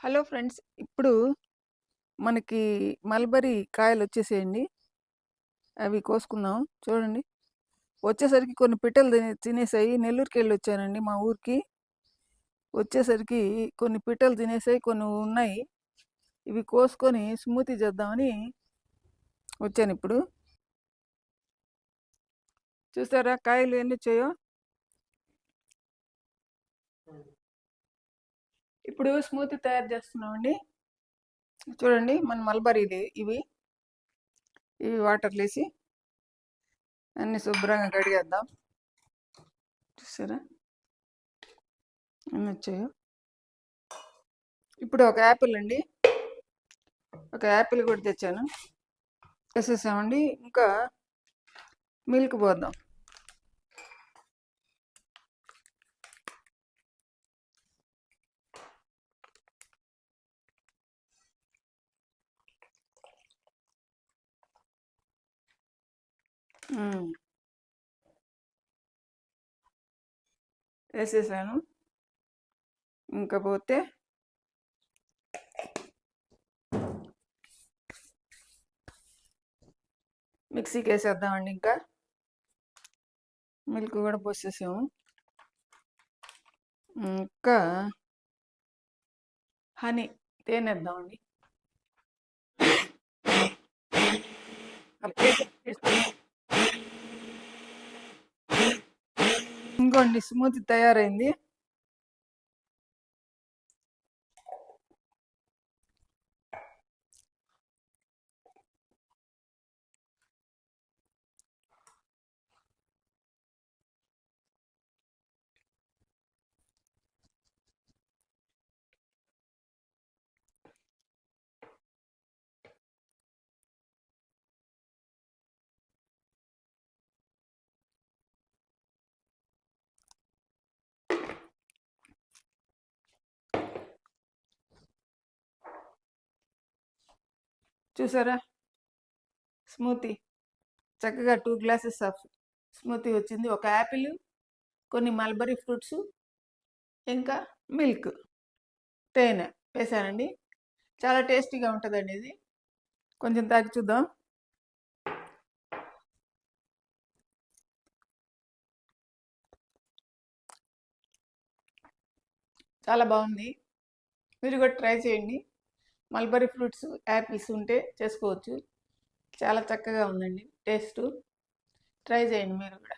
Hello friends. ఇప్పుడు మనకి mulberry కాయలు వచ్చేసేయండి అవి కోసుకుందాం. చూడండి. వచ్చేసరికి కొన్ని పిట్టలు తినే తినేసాయి. నెల్లూరుకి వెళ్ళి వచ్చానండి మా ఊరికి. వచ్చేసరికి కొన్ని పిట్టలు తినేసాయి కొన్ని ఉన్నాయి. ఇవి కోసుకొని స్మూతీ చేద్దామని వచ్చాను ఇప్పుడు. చూసారా కాయలు ఎన్ని వచ్చాయో? ఇప్పుడు స్మూతీ తయారు చేస్తున్నామండి. చూడండి మన మల్బరీది ఇవి. ఇవి వాటర్ వేసి అన్ని శుభ్రంగా కడిగేద్దాం. చూసారా? అన్నీ వచ్చాయో? ఇప్పుడు ఒక యాపిల్ అండి. ఒక యాపిల్ కూడా తెచ్చాను. వేసేసామండి. ఇంకా మిల్క్ పోద్దాం. వేసేసాను ఇంకా పోతే మిక్సీకి వేసేద్దామండి ఇంకా మిల్క్ కూడా పోసేసాము ఇంకా హనీ తేనేద్దామండి ఇంకోండి స్మూత్ తయారైంది. చూసారా? స్మూతీ. చక్కగా టూ గ్లాసెస్ ఆఫ్ స్మూతీ వచ్చింది. ఒక యాపిల్ కొన్ని మల్బరీ ఫ్రూట్స్ ఇంకా మిల్క్. తేనె వేసానండి. చాలా టేస్టీగా ఉంటుందండి ఇది. కొంచెం తాగి చూద్దాం. చాలా బాగుంది. మీరు కూడా ట్రై చేయండి. మల్బరీ ఫ్రూట్స్ యాపిల్స్ ఉంటే చేసుకోవచ్చు. చాలా చక్కగా ఉందండి. టేస్ట్. ట్రై చేయండి మీరు కూడా.